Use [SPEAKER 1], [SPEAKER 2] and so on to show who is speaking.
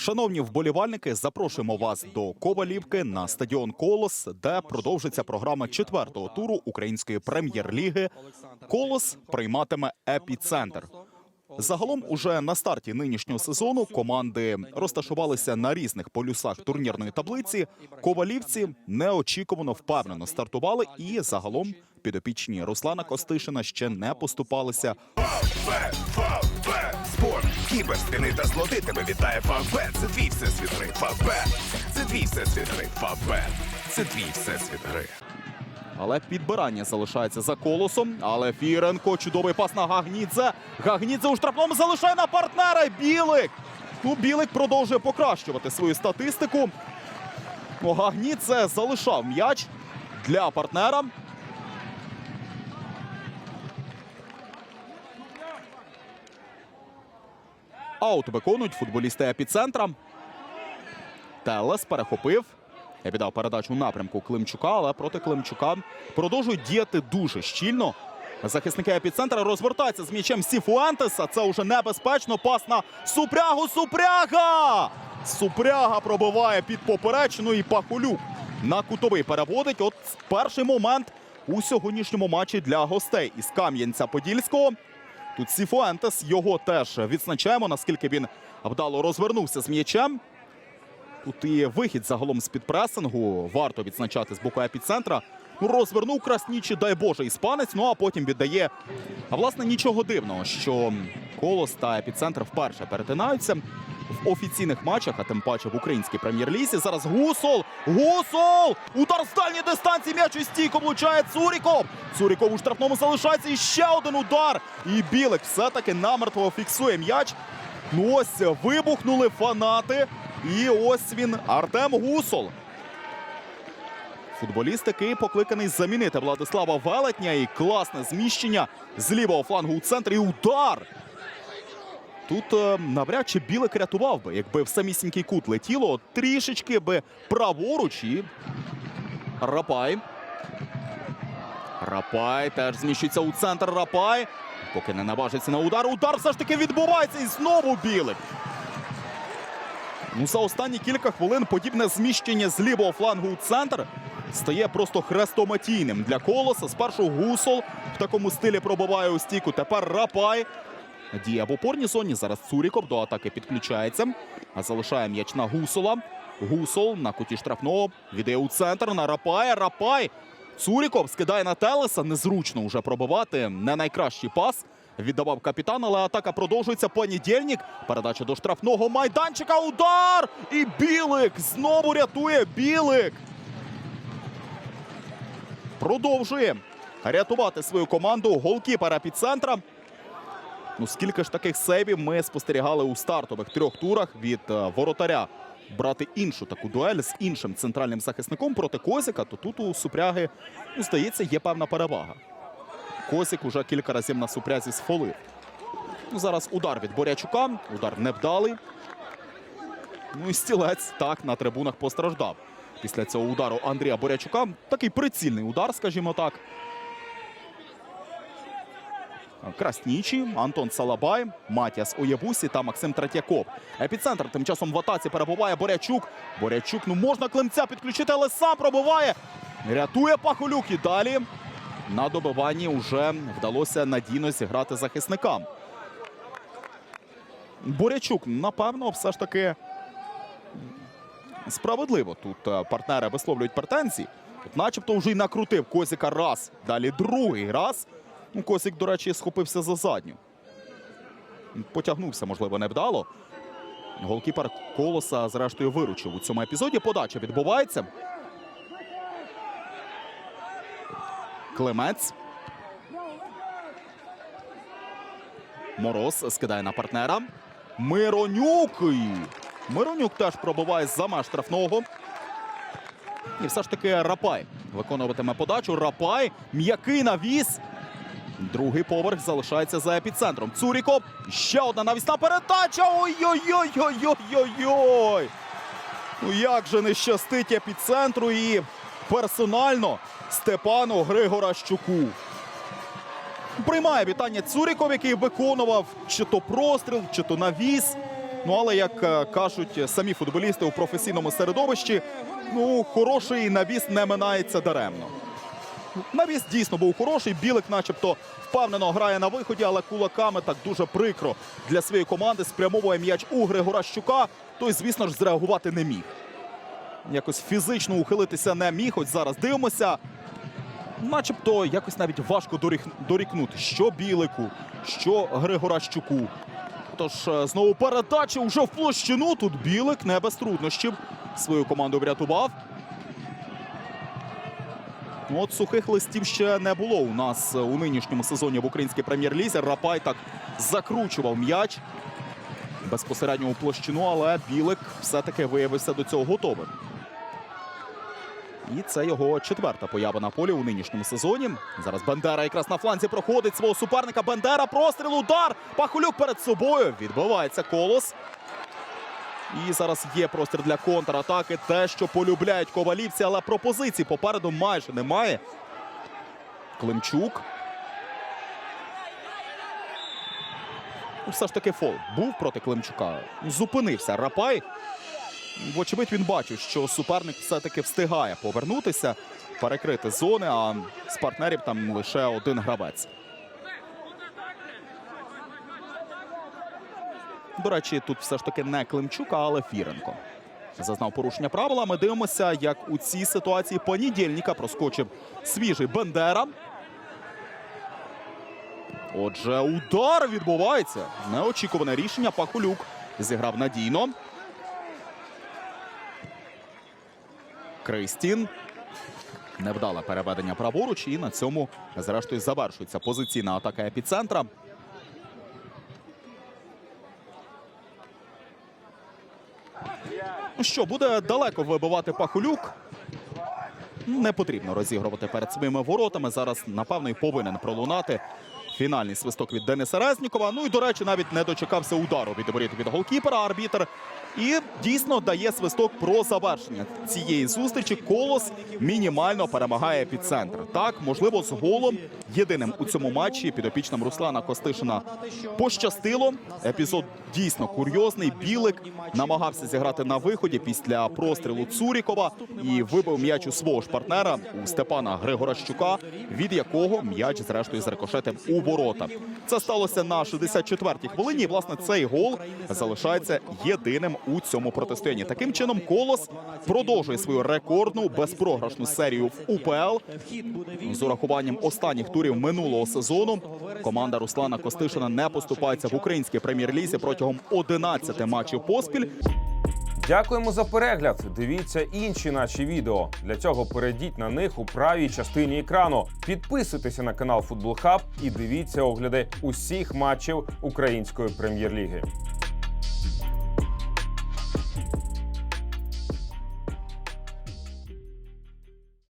[SPEAKER 1] Шановні вболівальники, запрошуємо вас до Ковалівки на стадіон Колос, де продовжиться програма четвертого туру української прем'єр-ліги. Колос прийматиме епіцентр. Загалом, уже на старті нинішнього сезону команди розташувалися на різних полюсах турнірної таблиці. Ковалівці неочікувано впевнено стартували, і загалом підопічні Руслана Костишина ще не поступалися.
[SPEAKER 2] Фавбет, спорт, та злоти тебе вітає Фавбет. Це твій всесвіт гри. Фавбет, це твій всесвіт гри. Фавбет, це твій всесвіт гри.
[SPEAKER 1] Але підбирання залишається за колосом. Але Фіренко чудовий пас на Гагнідзе. Гагнідзе у штрафному залишає на партнера. Білик. Ну, Білик продовжує покращувати свою статистику. Гагнідзе залишав м'яч для партнера. Аут виконують футболісти епіцентра. Телес перехопив. Я віддав передачу напрямку Климчука, але проти Климчука продовжують діяти дуже щільно. Захисники епіцентра розвертаються з м'ячем Сіфуентеса. Це вже небезпечно. Пас на Супрягу. Супряга! Супряга пробиває під поперечину і Пахулюк на кутовий переводить. От перший момент у сьогоднішньому матчі для гостей із Кам'янця-Подільського. Тут Сіфуентес його теж відзначаємо, наскільки він вдало розвернувся з м'ячем. Тут і вихід загалом з підпресингу варто відзначати з боку епіцентра. Ну, розвернув краснічі, дай Боже, іспанець. Ну а потім віддає. А власне нічого дивного, що колос та епіцентр вперше перетинаються в офіційних матчах, а тим паче в українській прем'єр-лізі. Зараз Гусол! Гусол! Удар з дальньої дистанції м'яч у стійку влучає Цуріков. Цуріков у штрафному залишається. І ще один удар. І Білик все-таки намертво фіксує м'яч. Ну ось вибухнули фанати. І ось він Артем Гусол. Футболіст, який покликаний замінити Владислава Велетня. І класне зміщення з лівого флангу у центрі. І удар. Тут е, навряд чи Білик рятував би, якби в самісінький кут летіло трішечки би праворуч і Рапай. Рапай теж зміщується у центр. Рапай. Поки не наважиться на удар. Удар все ж таки відбувається. І знову Білик. Ну, за останні кілька хвилин подібне зміщення з лівого флангу у центр стає просто хрестоматійним для колоса. Спершу Гусол в такому стилі пробиває у стійку. Тепер Рапай. Діє в опорній зоні. Зараз Цуріков до атаки підключається. А залишає м'яч на Гусола. Гусол на куті штрафного. Віддає у центр на Рапая. Рапай. Цуріков скидає на Телеса. Незручно вже пробивати. Не найкращий пас. Віддавав капітан, але атака продовжується. Понедільник. Передача до штрафного майданчика. Удар! І Білик знову рятує Білик. Продовжує рятувати свою команду голкіпера підцентра. Ну, скільки ж таких сейвів ми спостерігали у стартових трьох турах від е, воротаря брати іншу таку дуель з іншим центральним захисником проти Козіка, то тут у Супряги, ну, здається, є певна перевага. Косік уже кілька разів на супрязі сфолив. Ну, зараз удар від Борячука. Удар невдалий. Ну і стілець так на трибунах постраждав. Після цього удару Андрія Борячука. Такий прицільний удар, скажімо так. Краснічі, Антон Салабай, Матіас Оєбусі та Максим Третьяков. Епіцентр тим часом в атаці перебуває Борячук. Борячук, ну можна клемця підключити, але сам пробиває. Рятує Пахолюк і далі на добиванні вже вдалося надійно зіграти захисникам. Борячук, напевно, все ж таки справедливо тут е, партнери висловлюють претензії. От начебто вже й накрутив Козіка раз, далі другий раз. Ну, Козік, до речі, схопився за задню. Потягнувся, можливо, невдало. Голкіпер колоса, зрештою, виручив у цьому епізоді. Подача відбувається. Клемець. Мороз скидає на партнера. Миронюк. Миронюк теж пробиває за штрафного. І все ж таки Рапай виконуватиме подачу. Рапай. М'який навіс. Другий поверх залишається за епіцентром. Цуріков. Ще одна навісна передача. Ой-ой-ой-ой-ой-ой. Ну як же не щастить епіцентру і персонально Степану Григоращуку. Приймає вітання Цуріков, який виконував чи то простріл, чи то навіс. Ну але як е, кажуть самі футболісти у професійному середовищі, ну хороший навіс не минається даремно. Навіс дійсно був хороший. Білик, начебто, впевнено грає на виході, але кулаками так дуже прикро для своєї команди спрямовує м'яч у Григора Щука. Той, звісно ж, зреагувати не міг. Якось фізично ухилитися не міг. Ось зараз дивимося. Начебто якось навіть важко дорікнути, що Білику, що Григора Щуку. Тож е, знову передача вже в площину. Тут Білик не без труднощів свою команду врятував. Ну, От сухих листів ще не було у нас у нинішньому сезоні в українській прем'єр-лізі. Рапай так закручував м'яч безпосередньо у площину, але Білик все-таки виявився до цього готовим. І це його четверта поява на полі у нинішньому сезоні. Зараз Бендера якраз на фланзі проходить свого суперника. Бендера простріл, удар. Пахулюк перед собою. Відбивається колос. І зараз є простір для контратаки. Те, що полюбляють ковалівці, але пропозицій попереду майже немає. Климчук. Все ж таки фол був проти Климчука. Зупинився Рапай. Вочевидь, він бачив, що суперник все-таки встигає повернутися, перекрити зони, а з партнерів там лише один гравець. До речі, тут все ж таки не Климчук, але Фіренко. Зазнав порушення правила. Ми дивимося, як у цій ситуації понедільника проскочив свіжий Бендера. Отже, удар відбувається. Неочікуване рішення. Пахулюк зіграв надійно. Кристін. Невдале переведення праворуч. І на цьому, зрештою, завершується позиційна атака епіцентра. Ну що, буде далеко вибивати Пахулюк. Не потрібно розігрувати перед своїми воротами. Зараз, напевно, і повинен пролунати фінальний свисток від Дениса Резнікова. Ну і, до речі, навіть не дочекався удару від воріт від голкіпера арбітер. І дійсно дає свисток про завершення цієї зустрічі. Колос мінімально перемагає епіцентр. Так, можливо, з голом єдиним у цьому матчі підопічним Руслана Костишина пощастило. Епізод дійсно курйозний. Білик намагався зіграти на виході після прострілу Цурікова і вибив м'яч у свого ж партнера у Степана Григоращука, від якого м'яч зрештою зрикошетив у ворота. Це сталося на 64-й хвилині. І власне цей гол залишається єдиним у цьому протистоянні. Таким чином, колос продовжує свою рекордну безпрограшну серію в УПЛ з урахуванням останніх турів минулого сезону. Команда Руслана Костишина не поступається в українській прем'єр-лізі протягом 11 матчів поспіль.
[SPEAKER 3] Дякуємо за перегляд. Дивіться інші наші відео. Для цього перейдіть на них у правій частині екрану. Підписуйтеся на канал Футбол Хаб і дивіться огляди усіх матчів української прем'єр-ліги.